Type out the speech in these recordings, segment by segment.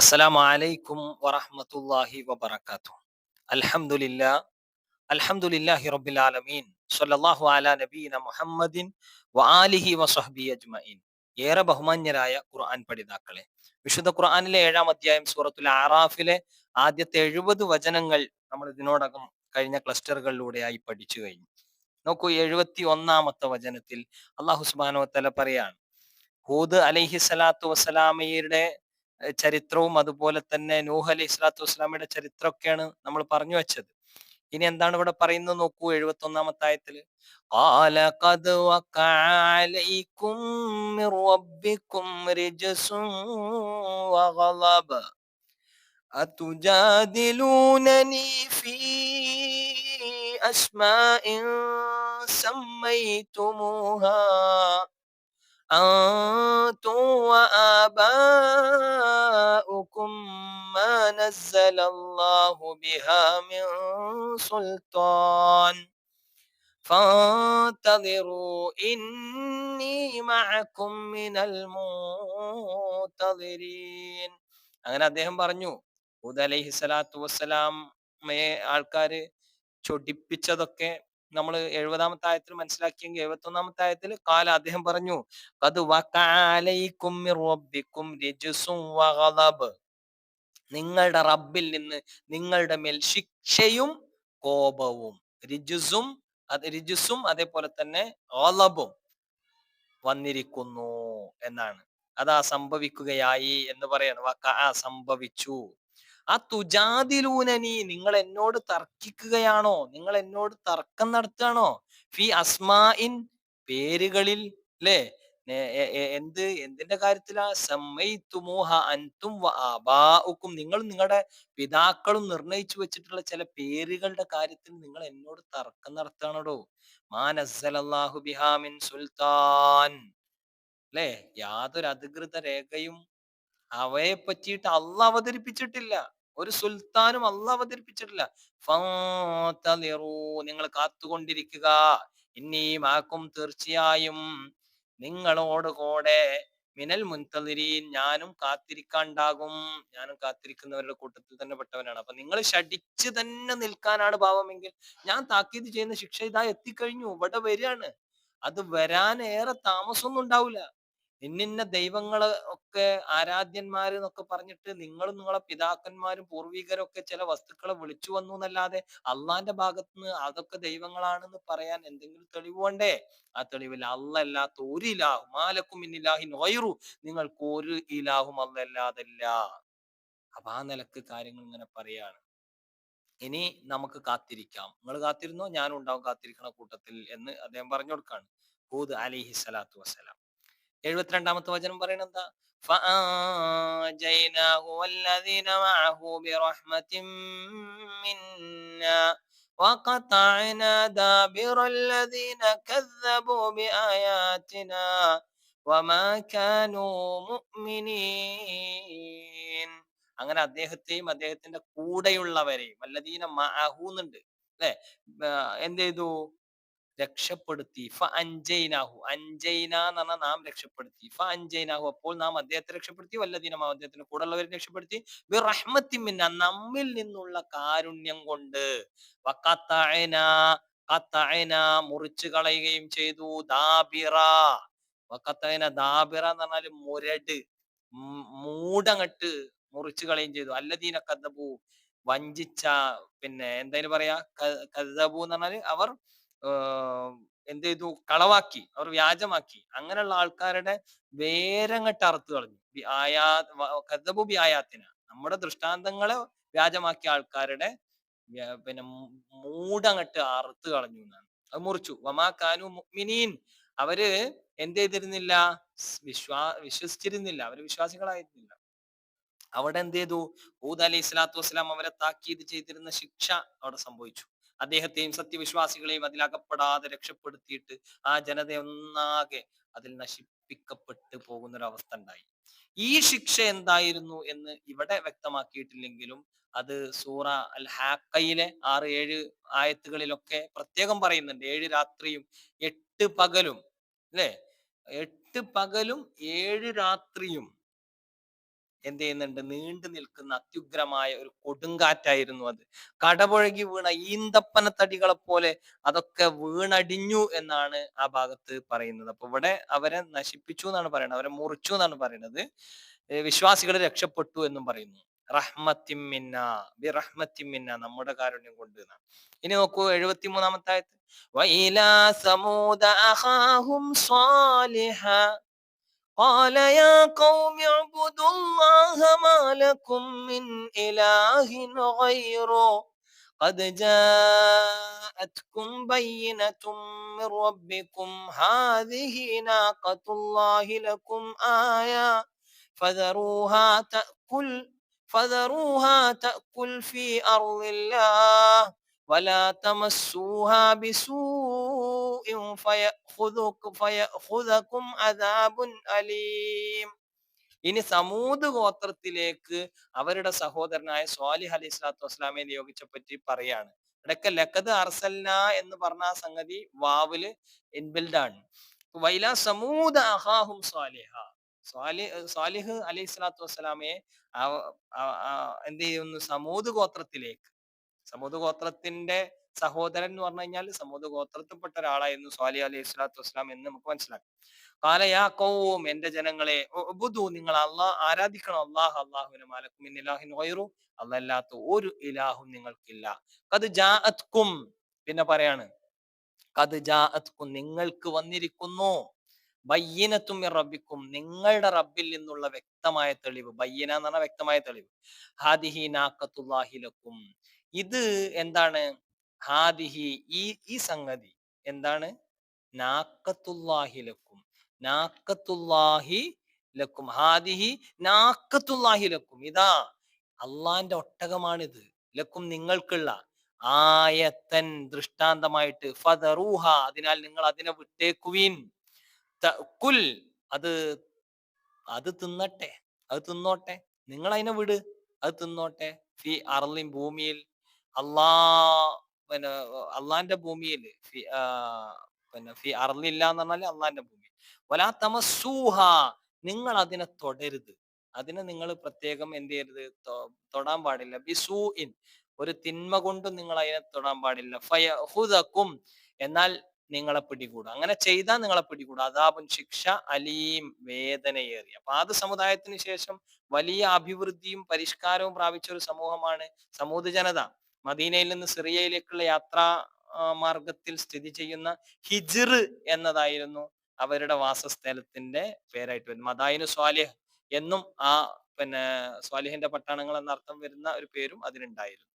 അസ്സലാം അലൈക്കും വറഹമത്തല്ലാഹി വബർക്കാത്തു അൽഹംദുലില്ല അൽഹംദുലില്ലാഹി റബ്ബിൽ ആലമീൻ. സല്ലല്ലാഹു അല നബീന മുഹമ്മദിൻ വആലിഹി വസഹബി അജ്മീൻ ഏറെ ബഹുമാന്യരായ ഖുർആൻ പഠിതാക്കളെ വിശുദ്ധ ഖുർആനിലെ ഏഴാം അധ്യായം സൂറത്തുൽ ആറാഫിലെ ആദ്യത്തെ എഴുപത് വചനങ്ങൾ നമ്മൾ ഇതിനോടകം കഴിഞ്ഞ ക്ലസ്റ്ററുകളിലൂടെയായി പഠിച്ചു കഴിഞ്ഞു. നോക്കൂ എഴുപത്തി ഒന്നാമത്തെ വചനത്തിൽ അള്ളാഹുസ്ബാനോ തല പറയാണ് ഹൂദ് അലഹി സ്വലാത്തു വസ്സലാമയുടെ ചരിത്രവും അതുപോലെ തന്നെ നൂഹ് അലൈഹി സ്വലാത്തു വസ്സലാമയുടെ ചരിത്രമൊക്കെയാണ് നമ്മൾ പറഞ്ഞു വെച്ചത് ഇനി എന്താണ് ഇവിടെ പറയുന്നത് നോക്കൂ എഴുപത്തി ഒന്നാമത്തെ ആയത്തില് قال قد وقع عليكم من ربكم رجس وغضب أتجادلونني في أسماء سميتموها أنتم وآباؤكم ما نزل الله بها من سلطان فانتظروا إني معكم من المنتظرين അങ്ങനെ അദ്ദേഹം പറഞ്ഞു ഹൂദ് അലൈഹി സ്വലാത്തു വസ്സലാമയെ ആൾക്കാര് ചൊടിപ്പിച്ചതൊക്കെ നമ്മൾ എഴുപതാമത്തെ ആയത്തിൽ മനസ്സിലാക്കിയെങ്കിൽ എഴുപത്തി ഒന്നാമത്തെ ആയത്തിൽ കാല അദ്ദേഹം പറഞ്ഞു. നിങ്ങളുടെ റബ്ബിൽ നിന്ന് നിങ്ങളുടെ മേൽ ശിക്ഷയും കോപവും രിജുസും റിജുസും അതേപോലെ തന്നെ ഓലബും വന്നിരിക്കുന്നു എന്നാണ്. അതാ സംഭവിക്കുകയായി എന്ന് പറയാണ്. വക്ക സംഭവിച്ചു. ആ തുജാതിലൂനനി നിങ്ങൾ എന്നോട് തർക്കിക്കുകയാണോ? നിങ്ങൾ എന്നോട് തർക്കം നടത്തുകയാണോ? ഫി അസ്മാഇൻ പേരുകളിൽ അല്ലേ എന്ത് എന്തിന്റെ കാര്യത്തിലാ? സമ്മയിത്തുമൂഹ അൻതും ആബാഉക്കും. നിങ്ങൾ നിങ്ങളുടെ പിതാക്കളും നിർണയിച്ചു വെച്ചിട്ടുള്ള ചില പേരുകളുടെ കാര്യത്തിൽ നിങ്ങൾ എന്നോട് തർക്കം നടത്തുകയാണോ മാനസലാഹു ബിഹാമിൻ സുൽത്താൻ. അല്ലേ യാതൊരു അധികൃത രേഖയും അവയെ പറ്റിയിട്ട് അല്ല അവതരിപ്പിച്ചിട്ടില്ല. ഒരു സുൽത്താനും അല്ല അവതരിപ്പിച്ചിട്ടില്ല. നിങ്ങൾ കാത്തുകൊണ്ടിരിക്കുക. ഇനിയും ആക്കും തീർച്ചയായും നിങ്ങളോട് കൂടെ മിനൽ മുൻതലിരീൻ ഞാനും കാത്തിരിക്കാണ്ടാകും. ഞാനും കാത്തിരിക്കുന്നവരുടെ കൂട്ടത്തിൽ തന്നെ പെട്ടവനാണ്. അപ്പൊ നിങ്ങൾ ഷടിച്ച് തന്നെ നിൽക്കാനാണ് ഭാവമെങ്കിൽ ഞാൻ താക്കീത് ചെയ്യുന്ന ശിക്ഷ ഇതാ എത്തിക്കഴിഞ്ഞു. ഇവിടെ വരികയാണ്. അത് വരാൻ ഏറെ താമസമൊന്നും ഉണ്ടാവില്ല ഇന്നിന്ന ദൈവങ്ങൾ ഒക്കെ ആരാധ്യന്മാര് എന്നൊക്കെ പറഞ്ഞിട്ട് നിങ്ങളും നിങ്ങളെ പിതാക്കന്മാരും പൂർവികരും ഒക്കെ ചില വസ്തുക്കളെ വിളിച്ചു വന്നു എന്നല്ലാതെ അള്ളാന്റെ ഭാഗത്ത് നിന്ന് അതൊക്കെ ദൈവങ്ങളാണെന്ന് പറയാൻ എന്തെങ്കിലും തെളിവ് വേണ്ടേ? ആ തെളിവിൽ അല്ലല്ലാത്ത ഒരു ഇലാഹു മാലക്കും ഇന്നിലാഹി നോയറു. നിങ്ങൾക്ക് ഒരു ഇലാഹും അല്ലല്ലാതല്ല അപ്പൊ ആ നിലയ്ക്ക് കാര്യങ്ങൾ ഇങ്ങനെ പറയാണ്. ഇനി നമുക്ക് കാത്തിരിക്കാം. നിങ്ങൾ കാത്തിരുന്നോ? ഞാനും ഉണ്ടാവും കാത്തിരിക്കണ കൂട്ടത്തിൽ എന്ന് അദ്ദേഹം പറഞ്ഞു കൊടുക്കാണ്. ഹൂദ് അലിഹി സ്വലാത്തു വസ്സലാം. എഴുപത്തിരണ്ടാമത്തെ വചനം പറയുന്നത് എന്താ فأنجيناه والذين معه برحمة منا وقطعنا دابر الذين كذبوا بآياتنا وما كانوا مؤمنين അങ്ങനെ അദ്ദേഹത്തെയും അദ്ദേഹത്തിന്റെ കൂടെയുള്ളവരെയും വല്ലതീന മഅഹൂന്നുണ്ട് അല്ലെ എന്ത് ചെയ്തു രക്ഷപ്പെടുത്തി. ഫ അഞ്ചൈനാഹു അഞ്ചൈന എന്ന് പറഞ്ഞാൽ നാം രക്ഷപ്പെടുത്തി. ഫ അഞ്ചൈനാഹു അപ്പോൾ നാം അദ്ദേഹത്തെ രക്ഷപ്പെടുത്തി. വല്ലതീനം അദ്ദേഹത്തിന് കൂടെ ഉള്ളവരെ രക്ഷപ്പെടുത്തി റഹ്മത്തിമിന്ന നമ്മിൽ നിന്നുള്ള കാരുണ്യം കൊണ്ട് മുറിച്ചു കളയുകയും ചെയ്തു. ദാബിറ. വക്കത്തഅന ദാബിറ എന്ന് പറഞ്ഞാൽ മുരട്. മൂടങ്ങട്ട് മുറിച്ചു കളയുകയും ചെയ്തു. അല്ലദീന കദബു വഞ്ചിച്ച പിന്നെ എന്തായാലും പറയാ കദബു എന്ന് പറഞ്ഞാൽ അവർ എന്ത് ചെയ്തു കളവാക്കി. അവർ വ്യാജമാക്കി. അങ്ങനെയുള്ള ആൾക്കാരുടെ വേരങ്ങട്ട് അറുത്ത് കളഞ്ഞു. ആയാ കഥബു വ്യായാത്തിന നമ്മുടെ ദൃഷ്ടാന്തങ്ങളെ വ്യാജമാക്കിയ ആൾക്കാരുടെ പിന്നെ മൂടങ്ങട്ട് അറുത്ത് കളഞ്ഞു എന്നാണ്. അത് മുറിച്ചു. വമാ കാനു മുഅ്മിനീൻ. അവർ എന്ത് ചെയ്തിരുന്നില്ല? വിശ്വാ വിശ്വസിച്ചിരുന്നില്ല. അവർ വിശ്വാസികളായിരുന്നില്ല. അവിടെ എന്ത് ചെയ്തു? ഹൂദ് അലി ഇസ്ലാത്തു വസ്സലാം അവരെ താക്കീത് ചെയ്തിരുന്ന ശിക്ഷ അവിടെ സംഭവിച്ചു. അദ്ദേഹത്തെയും സത്യവിശ്വാസികളെയും അതിലകപ്പെടാതെ രക്ഷപ്പെടുത്തിയിട്ട് ആ ജനത ഒന്നാകെ അതിൽ നശിപ്പിക്കപ്പെട്ടു പോകുന്ന ഒരു അവസ്ഥ ഉണ്ടായി. ഈ ശിക്ഷ എന്തായിരുന്നു എന്ന് ഇവിടെ വ്യക്തമാക്കിയിട്ടില്ലെങ്കിലും അത് സൂറ അൽ ഹാക്കയിലെ ആറ് ഏഴ് ആയത്തുകളിലൊക്കെ പ്രത്യേകം പറയുന്നുണ്ട്. ഏഴ് രാത്രിയും എട്ട് പകലും അല്ലെ? എട്ട് പകലും ഏഴ് രാത്രിയും എന്ത് ചെയ്യുന്നുണ്ട്? നീണ്ടു നിൽക്കുന്ന അത്യുഗ്രമായ ഒരു കൊടുങ്കാറ്റായിരുന്നു അത്. കടപുഴകി വീണ ഈന്തപ്പനത്തടികളെ പോലെ അതൊക്കെ വീണടിഞ്ഞു എന്നാണ് ആ ഭാഗത്ത് പറയുന്നത്. അപ്പൊ ഇവിടെ അവരെ നശിപ്പിച്ചു എന്നാണ് പറയുന്നത്. അവരെ മുറിച്ചു എന്നാണ് പറയുന്നത്. വിശ്വാസികൾ രക്ഷപ്പെട്ടു എന്നും പറയുന്നു. റഹ്മത്തിമിന്ന നമ്മുടെ കാരുണ്യം കൊണ്ട് ഇനി നോക്കൂ എഴുപത്തി മൂന്നാമത്തെ ആയത്ത്. വൈലാ സമൂദ അഹാഹും قال يا قوم اعبدوا الله ما لكم من إله غيره. قد جاءتكم بينة من ربكم. هذه ناقة الله لكم آية. فذروها تأكل فذروها تأكل في أرض الله. ولا تمسوها بسوء فيأخذكم, فيأخذكم عذاب أليم ഇനി സമൂത് ഗോത്രത്തിലേക്ക് അവരുടെ സഹോദരനായ സ്വാലിഹ് അലൈഹി സ്വലാത്തു വസ്സലാമെ നിയോഗിച്ച പറ്റി പറയാണ് ഇടയ്ക്ക് ലക്കത് അർസൽന എന്ന് പറഞ്ഞ ആ സംഗതി വാവില് ഇൻബിൽഡ് ആണ് വൈല സമൂദ അഹാഹും സ്വാലിഹ സ്വാലി സ്വാലിഹ് അലൈഹി സ്വലാത്തു വസ്സലാമയെ എന്ത് ചെയ്യുന്നു സമൂത് ഗോത്രത്തിലേക്ക് സമൂത് ഗോത്രത്തിന്റെ സഹോദരൻ എന്ന് പറഞ്ഞു കഴിഞ്ഞാൽ സമൂത് ഗോത്രത്തിൽപ്പെട്ട ഒരാളായിരുന്നു സ്വാലി അലൈഹി സ്വലാത്തു വസ്സലാം എന്ന് നമുക്ക് മനസ്സിലാക്കാം. കാലയാ കൗവും എന്റെ ജനങ്ങളെ നിങ്ങൾ അള്ളാഹ് ആരാധിക്കണം? അള്ളാഹ് അള്ളാഹുവിനെ മാലക്കും. ഇലാഹിൻ വൈറു അല്ലല്ലാത്ത ഒരു ഇലാഹും നിങ്ങൾക്കില്ല. കത് ജാഅത്കും പിന്നെ പറയാണ് കത് ജാഅത്കും നിങ്ങൾക്ക് വന്നിരിക്കുന്നു. ബയ്യനത്തും റബ്ബിക്കും നിങ്ങളുടെ റബ്ബിൽ നിന്നുള്ള വ്യക്തമായ തെളിവ് ബയ്യന എന്ന് പറഞ്ഞാൽ വ്യക്തമായ തെളിവ്. ഹാദിഹി നാക്കത്തുല്ലാഹിലക്കും ഇത് എന്താണ്? ഹാദിഹി ഈ ഈ സംഗതി എന്താണ്? നാക്കത്തുല്ലാഹിലക്കും നാക്കത്തുല്ലാഹി ലക്കും. ഹാദിഹി നാക്കത്തുല്ലാഹി ലക്കും. ഇതാ അള്ളാന്റെ ഒട്ടകമാണിത്. ലക്കും നിങ്ങൾക്കുള്ള. ആയത്തൻ ദൃഷ്ടാന്തമായിട്ട്. ഫതറൂഹ അതിനാൽ നിങ്ങൾ അതിനെ വിട്ടേക്കുവീൻ. കുൽ അത് അത് തിന്നട്ടെ. അത് തിന്നോട്ടെ. നിങ്ങൾ അതിനെ വിട്. അത് തിന്നോട്ടെ. ഫി അർലിൻ ഭൂമിയിൽ അള്ളാ പിന്നെ അള്ളാന്റെ ഭൂമിയിൽ പിന്നെ ഫി അർലില്ല എന്ന് പറഞ്ഞാൽ അള്ളാന്റെ ഭൂമി. വലാ തമസൂഹ നിങ്ങൾ അതിനെ തൊടരുത്. അതിനെ നിങ്ങൾ പ്രത്യേകം എന്ത് ചെയ്യരുത്? തൊടാൻ പാടില്ല. ബിസൂ ഇൻ ഒരു തിന്മ കൊണ്ടും നിങ്ങൾ അതിനെ തൊടാൻ പാടില്ല. ഫയഹുദക്കും എന്നാൽ നിങ്ങളെ പിടികൂടും. അങ്ങനെ ചെയ്താൽ നിങ്ങളെ പിടികൂടും. അതാപും ശിക്ഷ അലീം വേദനയേറി അപ്പൊ ആദ്യ സമുദായത്തിന് ശേഷം വലിയ അഭിവൃദ്ധിയും പരിഷ്കാരവും പ്രാപിച്ച ഒരു സമൂഹമാണ് സമൂഹ ജനത മദീനയിൽ നിന്ന് സിറിയയിലേക്കുള്ള യാത്രാ മാർഗത്തിൽ സ്ഥിതി ചെയ്യുന്ന ഹിജിർ എന്നതായിരുന്നു അവരുടെ വാസസ്ഥലത്തിന്റെ പേരായിട്ട് വരുന്നത്. മദായിനു സ്വാലിഹ് എന്നും ആ പിന്നെ സ്വാലിഹിന്റെ പട്ടണങ്ങൾ എന്നർത്ഥം വരുന്ന ഒരു പേരും അതിനുണ്ടായിരുന്നു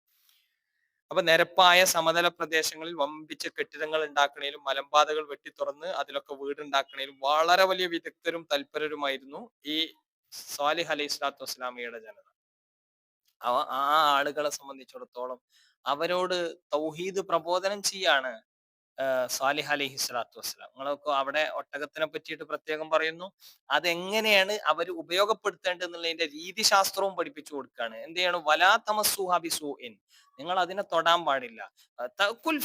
അപ്പൊ നിരപ്പായ സമതല പ്രദേശങ്ങളിൽ വമ്പിച്ച കെട്ടിടങ്ങൾ ഉണ്ടാക്കണേലും മലമ്പാതകൾ വെട്ടി തുറന്ന് അതിലൊക്കെ വീടുണ്ടാക്കണേലും വളരെ വലിയ വിദഗ്ധരും തൽപരരുമായിരുന്നു ഈ സ്വാലിഹ് അലൈഹി സ്വലാത്തു വസ്സലാമിയുടെ ജനത. ആ ആളുകളെ സംബന്ധിച്ചിടത്തോളം അവരോട് തൗഹീദ് പ്രബോധനം ചെയ്യാണ് സാലിഹ് അലൈഹി സ്വലാത്തു വസ്സലാം. നിങ്ങളൊക്കെ അവിടെ ഒട്ടകത്തിനെ പറ്റിയിട്ട് പ്രത്യേകം പറയുന്നു. അതെങ്ങനെയാണ് അവർ ഉപയോഗപ്പെടുത്തേണ്ടത് എന്നുള്ളതിന്റെ രീതിശാസ്ത്രവും പഠിപ്പിച്ചു കൊടുക്കുകയാണ്. എന്ത് ചെയ്യണം വലാ തമസുഹാബിസു ഇൻ നിങ്ങൾ അതിനെ തൊടാൻ പാടില്ല. തക്കുൽ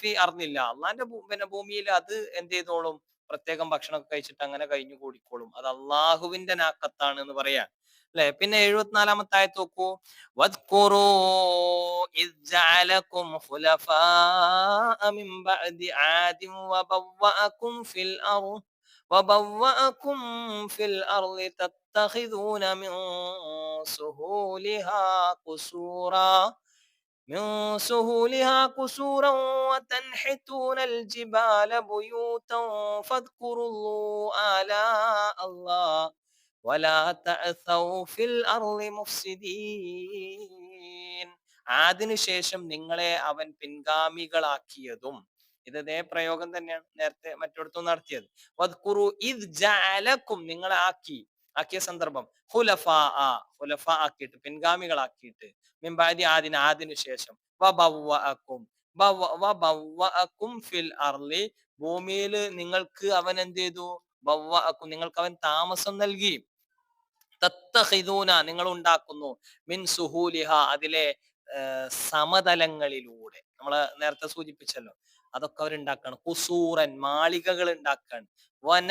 ഫി അറിഞ്ഞില്ല അള്ളാന്റെ പിന്നെ ഭൂമിയിൽ അത് എന്ത് ചെയ്തോളും? പ്രത്യേകം ഭക്ഷണമൊക്കെ കഴിച്ചിട്ട് അങ്ങനെ കഴിഞ്ഞു കൂടിക്കോളും അത് അള്ളാഹുവിന്റെ നാക്കത്താണ് എന്ന് പറയാൻ. അല്ലെ പിന്നെ എഴുപത്തിനാലാമത്തെ ആയത്ത് നോക്കൂ വദ്കുറൂ ഇദ് ജഅലകും ഖുലഫാഅ മിൻ ബഅദി ആദിൻ വബവ്വഅകും ഫിൽ അർദ് وبوأكم في الأرض تتخذون من سهولها قصورا من سهولها قصورا وتنحتون الجبال بيوتا فاذكروا آلاء الله അതിനുശേഷം നിങ്ങളെ അവൻ പിൻഗാമികളാക്കിയതും. ഇത് ഇതേ പ്രയോഗം തന്നെയാണ് നേരത്തെ മറ്റിടത്തും നടത്തിയത്. ഇത് ജാലക്കും നിങ്ങളെ ആക്കി. ആക്കിയ സന്ദർഭം. ഹുലഫ ആ ഹുലഫ ആക്കിയിട്ട് പിൻഗാമികളാക്കിയിട്ട്. മിമ്പാതി ആദിന് ആദിനു ശേഷം ഫിൽ അർലി ഭൂമിയിൽ നിങ്ങൾക്ക് അവൻ എന്ത് ചെയ്തു? നിങ്ങൾക്ക് അവൻ താമസം നൽകി. തത്തഹിദൂന നിങ്ങൾ ഉണ്ടാക്കുന്നു മിൻ സുഹൂലിഹ അതിലെ സമതലങ്ങളിലൂടെ. നമ്മൾ നേരത്തെ സൂചിപ്പിച്ചല്ലോ. അതൊക്കെ അവരുണ്ടാക്കാണ്. കുസൂറൻ മാളികകൾ ഉണ്ടാക്കാണ് വന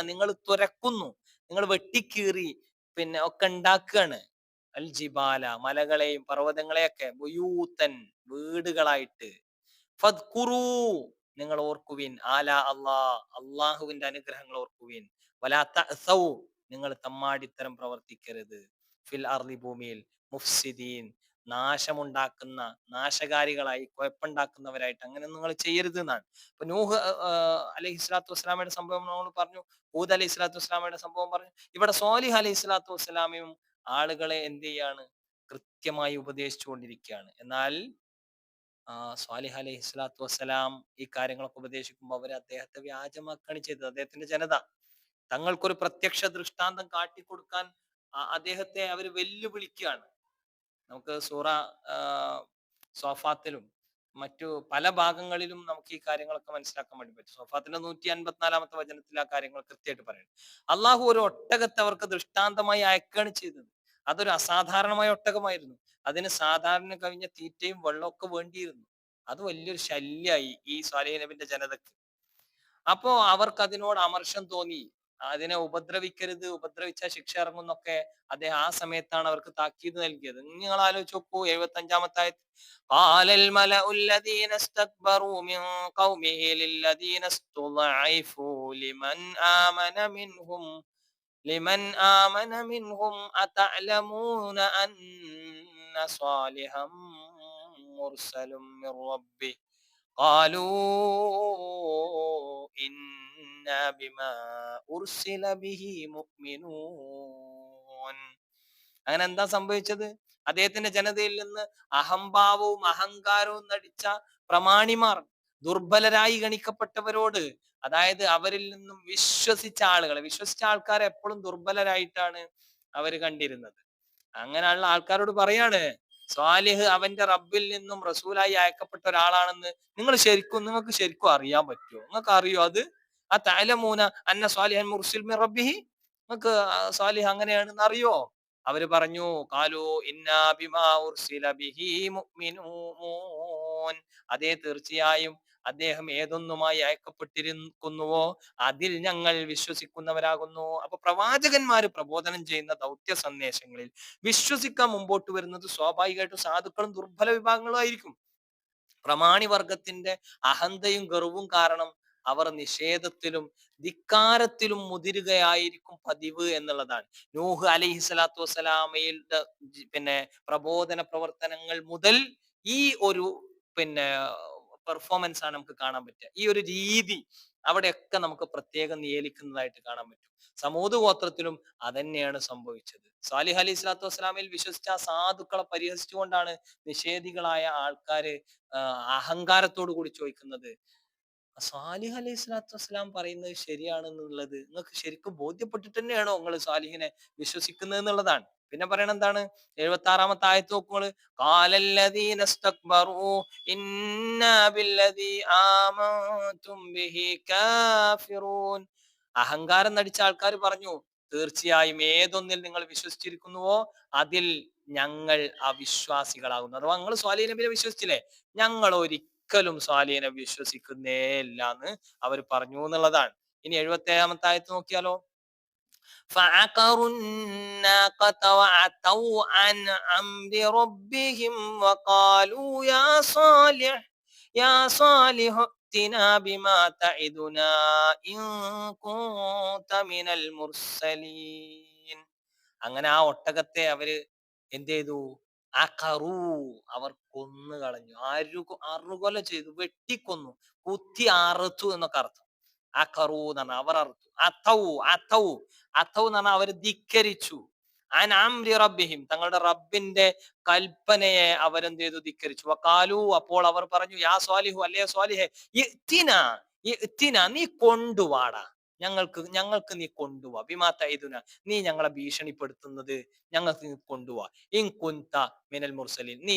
നിങ്ങൾ തുരക്കുന്നു. നിങ്ങൾ വെട്ടിക്കീറി പിന്നെ ഒക്കെ ഉണ്ടാക്കുകയാണ് അൽ ജിബാല മലകളെയും പർവതങ്ങളെയൊക്കെ ബുയൂത്തൻ വീടുകളായിട്ട്. ഫുറു നിങ്ങൾ ഓർക്കുവിൻ. ആല അള്ളാ അള്ളാഹുവിന്റെ അനുഗ്രഹങ്ങൾ ഓർക്കുവിൻ. വലാത്ത നിങ്ങൾ തമ്മാടിത്തരം പ്രവർത്തിക്കരുത്. ഫിൽ അർലി ഭൂമിയിൽ മുഫ്സിദീൻ നാശമുണ്ടാക്കുന്ന നാശകാരികളായി കുഴപ്പമുണ്ടാക്കുന്നവരായിട്ട് അങ്ങനെ നിങ്ങൾ ചെയ്യരുത് എന്നാണ് ഇപ്പൊ നൂഹ് അലൈഹി സ്വലാത്തു വസ്സലാമയുടെ സംഭവം നമ്മൾ പറഞ്ഞു ഊദ് അലൈഹി സ്വലാത്തു വസ്സലാമയുടെ സംഭവം പറഞ്ഞു. ഇവിടെ സോലിഹ് അലൈഹി സ്വലാത്തു വസ്സലാമയും ആളുകളെ എന്ത് ചെയ്യാണ്? കൃത്യമായി ഉപദേശിച്ചുകൊണ്ടിരിക്കുകയാണ്. എന്നാൽ സ്വാലിഹ് അലൈഹി സ്വലാത്തു വസ്സലാം ഈ കാര്യങ്ങളൊക്കെ ഉപദേശിക്കുമ്പോൾ അവർ അദ്ദേഹത്തെ വ്യാജമാക്കുകയാണ് ചെയ്തത്. അദ്ദേഹത്തിന്റെ ജനത. തങ്ങൾക്കൊരു പ്രത്യക്ഷ ദൃഷ്ടാന്തം കാട്ടിക്കൊടുക്കാൻ അദ്ദേഹത്തെ അവർ വെല്ലുവിളിക്കുകയാണ്. നമുക്ക് സൂറ സോഫാത്തിലും മറ്റു പല ഭാഗങ്ങളിലും നമുക്ക് ഈ കാര്യങ്ങളൊക്കെ മനസ്സിലാക്കാൻ വേണ്ടി പറ്റും. സോഫാത്തിന്റെ നൂറ്റി അൻപത്തിനാലാമത്തെ വചനത്തിൽ ആ കാര്യങ്ങൾ കൃത്യമായിട്ട് പറയുന്നത് അള്ളാഹു ഒരു ഒട്ടകത്തെ അവർക്ക് ദൃഷ്ടാന്തമായി അയക്കുകയാണ് ചെയ്തത്. അതൊരു അസാധാരണമായ ഒട്ടകമായിരുന്നു. അതിന് സാധാരണ കവിഞ്ഞ തീറ്റയും വെള്ളമൊക്കെ വേണ്ടിയിരുന്നു. അത് വലിയൊരു ശല്യമായി ഈ സ്വാലിഹ് നബിന്റെ ജനതക്ക് അപ്പോ അവർക്ക് അതിനോട് അമർഷം തോന്നി. അതിനെ ഉപദ്രവിക്കരുത് ഉപദ്രവിച്ച ശിക്ഷ ഇറങ്ങുന്നൊക്കെ അദ്ദേഹം ആ സമയത്താണ് അവർക്ക് താക്കീത് നൽകിയത് നിങ്ങൾ ആലോചിച്ച് നോക്കൂ എഴുപത്തി അഞ്ചാമത്തെ قال الملأ الذين استكبروا من قومه للذين استضعفوا لمن آمن منهم لمن آمن منهم أتعلمون أن صالحا مرسل من ربه قالوا إنا بما أرسل به مؤمنون അങ്ങനെ എന്താ സംഭവിച്ചത് അദ്ദേഹത്തിന്റെ ജനതയിൽ നിന്ന് അഹംഭാവവും അഹങ്കാരവും നടിച്ച പ്രമാണിമാർ ദുർബലരായി ഗണിക്കപ്പെട്ടവരോട് അതായത് അവരിൽ നിന്നും വിശ്വസിച്ച ആളുകളെ വിശ്വസിച്ച ആൾക്കാരെ എപ്പോഴും ദുർബലരായിട്ടാണ് അവർ കണ്ടിരുന്നത് അങ്ങനെയുള്ള ആൾക്കാരോട് പറയാണ് സ്വാലിഹ് അവന്റെ റബ്ബിൽ നിന്നും റസൂലായി അയക്കപ്പെട്ട ഒരാളാണെന്ന് നിങ്ങൾ ശരിക്കും നിങ്ങൾക്ക് ശരിക്കും അറിയാൻ പറ്റുമോ നിങ്ങൾക്ക് അറിയോ അത് അന്ന സ്വാലിഹൻ മുർസിൽ മിർ റബ്ബിഹി? നിങ്ങൾക്ക് സ്വാലിഹ് അങ്ങനെയാണെന്ന് അറിയോ? അവർ പറഞ്ഞു കാലു അതേ തീർച്ചയായും അദ്ദേഹം ഏതൊന്നുമായി അയക്കപ്പെട്ടിരിക്കുന്നുവോ അതിൽ ഞങ്ങൾ വിശ്വസിക്കുന്നവരാകുന്നു. അപ്പൊ പ്രവാചകന്മാര് പ്രബോധനം ചെയ്യുന്ന ദൗത്യ സന്ദേശങ്ങളിൽ വിശ്വസിക്കാൻ മുമ്പോട്ട് വരുന്നത് സ്വാഭാവികമായിട്ടും സാധുക്കളും ദുർബല വിഭാഗങ്ങളും ആയിരിക്കും. പ്രമാണി വർഗത്തിന്റെ അഹന്തയും ഗർവും കാരണം അവർ നിഷേധത്തിലും ധിക്കാരത്തിലും മുതിരുകയായിരിക്കും പതിവ് എന്നുള്ളതാണ്. നൂഹ് അലൈഹി സ്വലാത്തു വസ്സലാമയുടെ പിന്നെ പ്രബോധന പ്രവർത്തനങ്ങൾ മുതൽ ഈ ഒരു പിന്നെ പെർഫോമൻസ് ആണ് നമുക്ക് കാണാൻ പറ്റുക. ഈ ഒരു രീതി അവിടെയൊക്കെ നമുക്ക് പ്രത്യേകം നിയലിക്കുന്നതായിട്ട് കാണാൻ പറ്റും. സമൂത് ഗോത്രത്തിലും അതന്നെയാണ് സംഭവിച്ചത്. സാലിഹ് അലി സ്വലാത്തു വസ്സലാമിൽ വിശ്വസിച്ച ആ സാധുക്കളെ പരിഹസിച്ചുകൊണ്ടാണ് നിഷേധികളായ ആൾക്കാര് അഹങ്കാരത്തോടു കൂടി ചോദിക്കുന്നത്. സാലിഹ് അലൈഹി സ്വലാത്തു വസ്സലാം പറയുന്നത് ശരിയാണെന്നുള്ളത് നിങ്ങൾക്ക് ശരിക്കും ബോധ്യപ്പെട്ടിട്ട് തന്നെയാണോ നിങ്ങൾ സാലിഹിനെ വിശ്വസിക്കുന്നത് എന്നുള്ളതാണ് പിന്നെ പറയണ എന്താണ്? എഴുപത്തി ആറാമത്തെ ആയത്ത് നോക്കുമ്പോൾ അഹങ്കാരം നടിച്ച ആൾക്കാർ പറഞ്ഞു തീർച്ചയായും ഏതൊന്നിൽ നിങ്ങൾ വിശ്വസിച്ചിരിക്കുന്നുവോ അതിൽ ഞങ്ങൾ അവിശ്വാസികളാകുന്നു. അഥവാ നിങ്ങൾ സ്വാലി നബിനെ വിശ്വസിച്ചില്ലേ? ഞങ്ങൾ ഒരിക്കലും സ്വാലിനെ വിശ്വസിക്കുന്നേ ഇല്ല എന്ന് അവർ പറഞ്ഞു എന്നുള്ളതാണ് ഇനി എഴുപത്തി ഏഴാമത്തെ ആയത്ത് നോക്കിയാലോ فعقروا الناقة وعتوا عن أمر ربهم وقالوا يا صالح يا صالح ائتنا بما تعدنا إن كنت من المرسلين അങ്ങനെ ആ ഒട്ടകത്തെ അവര് എന്ത് ചെയ്തു കറു അവർ കൊന്നു കളഞ്ഞു. അരു അറുകൊല ചെയ്തു. വെട്ടിക്കൊന്നു. കുത്തി അറുത്തു എന്നൊക്കെ അർത്ഥം. ആ എന്ന് എന്നാണ് അവർ അറുത്തു. അത്തവു അത്തവു അത്തവു എന്ന് പറഞ്ഞാൽ അവർ ധിക്കരിച്ചു. അനാംരി റബ്ബിഹിം. തങ്ങളുടെ റബ്ബിന്റെ കൽപ്പനയെ അവരെന്ത് ചെയ്തു? ധിക്കരിച്ചു. വക്കാലു അപ്പോൾ അവർ പറഞ്ഞു യാ സ്വാലിഹു അല്ലേ സ്വാലിഹെ ഇത്തിന ഇത്തിന നീ കൊണ്ടുവാടാ. ഞങ്ങൾക്ക് ഞങ്ങൾക്ക് നീ കൊണ്ടുപോവാ ബിമാ തൈതുന നീ ഞങ്ങളെ ഭീഷണിപ്പെടുത്തുന്നത് ഞങ്ങൾക്ക് നീ കൊണ്ടുപോവാ ഇൻ കുന്ത മിനൽ മുർസലിൻ. നീ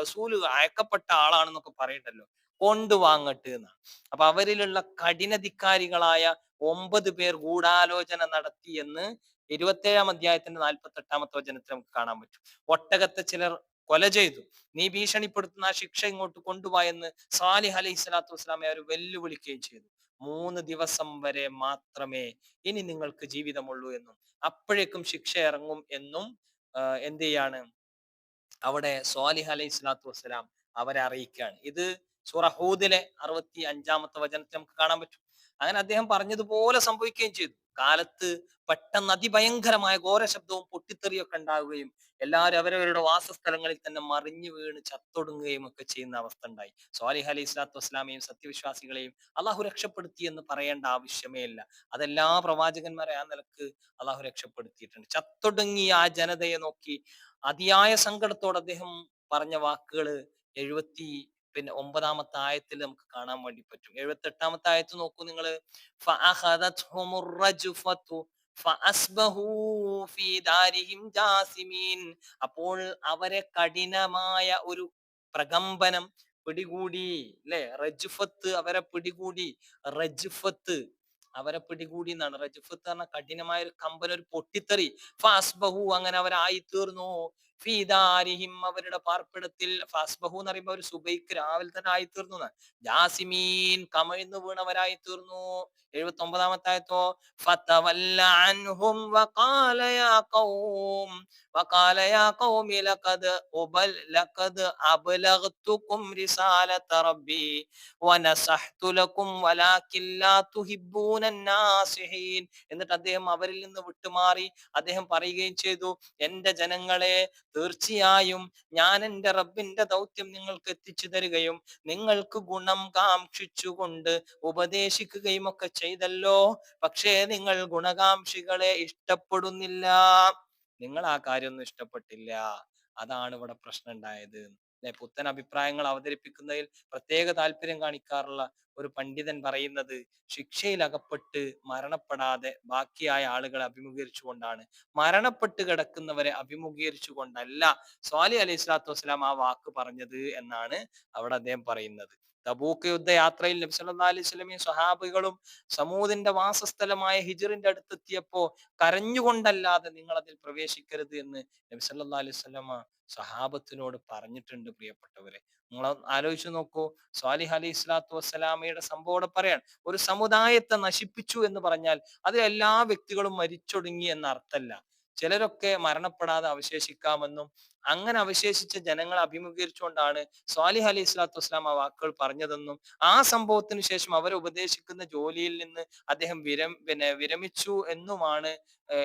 റസൂൽ അയക്കപ്പെട്ട ആളാണെന്നൊക്കെ പറയണ്ടല്ലോ. കൊണ്ടുവാങ്ങട്ട് എന്നാണ് അപ്പൊ അവരിലുള്ള കഠിനധിക്കാരികളായ ഒമ്പത് പേർ ഗൂഢാലോചന നടത്തി എന്ന് ഇരുപത്തേഴാം അധ്യായത്തിന്റെ നാൽപ്പത്തി എട്ടാമത്തെ വചനത്തിൽ നമുക്ക് കാണാൻ പറ്റും. ഒട്ടകത്തെ ചിലർ കൊല ചെയ്തു. നീ ഭീഷണിപ്പെടുത്തുന്ന ആ ശിക്ഷ ഇങ്ങോട്ട് കൊണ്ടുപോയെന്ന് സാലിഹ് അലൈഹി സ്വലാത്തു വസ്സലാമെ അവർ വെല്ലുവിളിക്കുകയും ചെയ്തു. മൂന്ന് ദിവസം വരെ മാത്രമേ ഇനി നിങ്ങൾക്ക് ജീവിതമുള്ളൂ എന്നും. അപ്പോഴേക്കും ശിക്ഷ ഇറങ്ങും എന്നും എന്ത് ചെയ്യാണ് അവിടെ സ്വാലിഹ് അലൈഹി സ്വലാത്തു വസ്സലാം അവരെ അറിയിക്കുകയാണ്. ഇത് സൂറഹൂദിലെ അറുപത്തി അഞ്ചാമത്തെ വചനത്തിൽ നമുക്ക് കാണാൻ പറ്റും. അങ്ങനെ അദ്ദേഹം പറഞ്ഞതുപോലെ സംഭവിക്കുകയും ചെയ്തു. കാലത്ത് പെട്ടെന്ന് അതിഭയങ്കരമായ ഘോര ശബ്ദവും പൊട്ടിത്തെറിയൊക്കെ ഉണ്ടാവുകയും എല്ലാവരും അവരവരുടെ വാസസ്ഥലങ്ങളിൽ തന്നെ മറിഞ്ഞു വീണ് ചത്തൊടുങ്ങുകയും ഒക്കെ ചെയ്യുന്ന അവസ്ഥ ഉണ്ടായി. സ്വാലിഹ് അലൈഹി സ്വലാത്തു വസ്ലാമയും സത്യവിശ്വാസികളെയും അള്ളാഹു രക്ഷപ്പെടുത്തി എന്ന് പറയേണ്ട ആവശ്യമേ ഇല്ല. അതെല്ലാ പ്രവാചകന്മാരെ ആ നിലയ്ക്ക് അള്ളാഹു രക്ഷപ്പെടുത്തിയിട്ടുണ്ട്. ചത്തൊടുങ്ങിയ ആ ജനതയെ നോക്കി അതിയായ സങ്കടത്തോടെ അദ്ദേഹം പറഞ്ഞ വാക്കുകൾ എഴുപത്തി പിന്നെ ഒമ്പതാമത്തെ ആയത്തിൽ നമുക്ക് കാണാൻ വേണ്ടി പറ്റും. എഴുപത്തി എട്ടാമത്തെ ആയത്ത് നോക്കൂ നിങ്ങൾ അപ്പോൾ അവരെ കഠിനമായ ഒരു പ്രകമ്പനം പിടികൂടി അല്ലെ റജുഫത്ത് അവരെ പിടികൂടി റജുഫത്ത് അവരെ പിടികൂടി എന്നാണ്. റജുഫത്ത് പറഞ്ഞ കഠിനമായ ഒരു കമ്പന ഒരു പൊട്ടിത്തെറി. ഫാസ്ബഹു അങ്ങനെ അവരായി തീർന്നു ഫീദാരിഹിം അവരുടെ പാർപ്പിടത്തിൽ ഫസ്ബഹു എന്ന് പറയുമ്പോൾ ഒരു സുബൈക്ക് രാവിലെ തന്നെ ആയി തീർന്നു ജാസിമീൻ കമഴ്ന്നു വീണവരായി തീർന്നു എഴുപത്തി ഒമ്പതാമത്തായത്തോ എന്നിട്ട് അദ്ദേഹം അവരിൽ നിന്ന് വിട്ടുമാറി അദ്ദേഹം പറയുകയും ചെയ്തു എന്റെ ജനങ്ങളെ തീർച്ചയായും ഞാൻ എന്റെ റബ്ബിന്റെ ദൗത്യം നിങ്ങൾക്ക് എത്തിച്ചു തരികയും നിങ്ങൾക്ക് ഗുണം കാക്ഷിച്ചുകൊണ്ട് ഉപദേശിക്കുകയും ഒക്കെ ചെയ്തല്ലോ. പക്ഷേ നിങ്ങൾ ഗുണകാംക്ഷികളെ ഇഷ്ടപ്പെടുന്നില്ല. നിങ്ങൾ ആ കാര്യമൊന്നും ഇഷ്ടപ്പെട്ടില്ല. അതാണ് ഇവിടെ പ്രശ്നം ഉണ്ടായത്. പുത്തൻ അഭിപ്രായങ്ങൾ അവതരിപ്പിക്കുന്നതിൽ പ്രത്യേക താല്പര്യം കാണിക്കാറുള്ള ഒരു പണ്ഡിതൻ പറയുന്നത് ശിക്ഷയിൽ അകപ്പെട്ട് മരണപ്പെടാതെ ബാക്കിയായ ആളുകളെ അഭിമുഖീകരിച്ചുകൊണ്ടാണ്. മരണപ്പെട്ട് കിടക്കുന്നവരെ അഭിമുഖീകരിച്ചുകൊണ്ടല്ല സ്വാലി അലൈഹി സ്വലാത്തു വസ്സലാം ആ വാക്ക് പറഞ്ഞത് എന്നാണ് അവിടെ അദ്ദേഹം പറയുന്നത്. തബൂക്ക് യുദ്ധ യാത്രയിൽ നബി സല്ലല്ലാഹു അലൈഹി സ്വലമിയും സ്വഹാബികളും സമൂദിന്റെ വാസസ്ഥലമായ ഹിജറിന്റെ അടുത്തെത്തിയപ്പോ കരഞ്ഞുകൊണ്ടല്ലാതെ നിങ്ങൾ അതിൽ പ്രവേശിക്കരുത് എന്ന് നബി അലൈഹി സ്വലമ സഹാബത്തിനോട് പറഞ്ഞിട്ടുണ്ട് പ്രിയപ്പെട്ടവരെ. നിങ്ങൾ ആലോചിച്ചു നോക്കൂ. സ്വാലിഹ് അലി ഇസ്ലാത്തു വസ്സലാമയുടെ സംഭവം പറയാൻ ഒരു സമുദായത്തെ നശിപ്പിച്ചു എന്ന് പറഞ്ഞാൽ അതിൽ എല്ലാ വ്യക്തികളും മരിച്ചൊടുങ്ങി എന്ന അർത്ഥമല്ല ചിലരൊക്കെ മരണപ്പെടാതെ അവശേഷിക്കാമെന്നും അങ്ങനെ അവശേഷിച്ച ജനങ്ങളെ അഭിമുഖീകരിച്ചുകൊണ്ടാണ് സ്വാലിഹ് അലി ഇസ്ലാത്തു വസ്സലാം ആ വാക്കുകൾ പറഞ്ഞതെന്നും ആ സംഭവത്തിന് ശേഷം അവരെ ഉപദേശിക്കുന്ന ജോലിയിൽ നിന്ന് അദ്ദേഹം വിരം പിന്നെ വിരമിച്ചു എന്നുമാണ്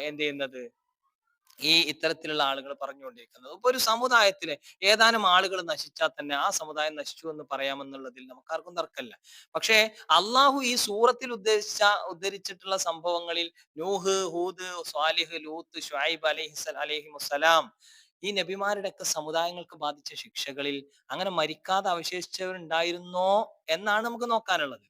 എന്ത് ചെയ്യുന്നത്? ഈ ഇത്തരത്തിലുള്ള ആളുകൾ പറഞ്ഞുകൊണ്ടിരിക്കുന്നത്. ഇപ്പൊ ഒരു സമുദായത്തിലെ ഏതാനും ആളുകൾ നശിച്ചാൽ തന്നെ ആ സമുദായം നശിച്ചു എന്ന് പറയാമെന്നുള്ളതിൽ നമുക്കാർക്കും തർക്കമില്ല. പക്ഷേ അള്ളാഹു ഈ സൂറത്തിൽ ഉദ്ദേശിച്ച ഉദ്ധരിച്ചിട്ടുള്ള സംഭവങ്ങളിൽ നൂഹ് ഹൂദ് സ്വാലിഹ് ലൂത്ത് ഷായിബ് അലഹി അലഹി മുസലാം ഈ നബിമാരുടെ ഒക്കെ സമുദായങ്ങൾക്ക് ബാധിച്ച ശിക്ഷകളിൽ അങ്ങനെ മരിക്കാതെ അവശേഷിച്ചവരുണ്ടായിരുന്നോ എന്നാണ് നമുക്ക് നോക്കാനുള്ളത്.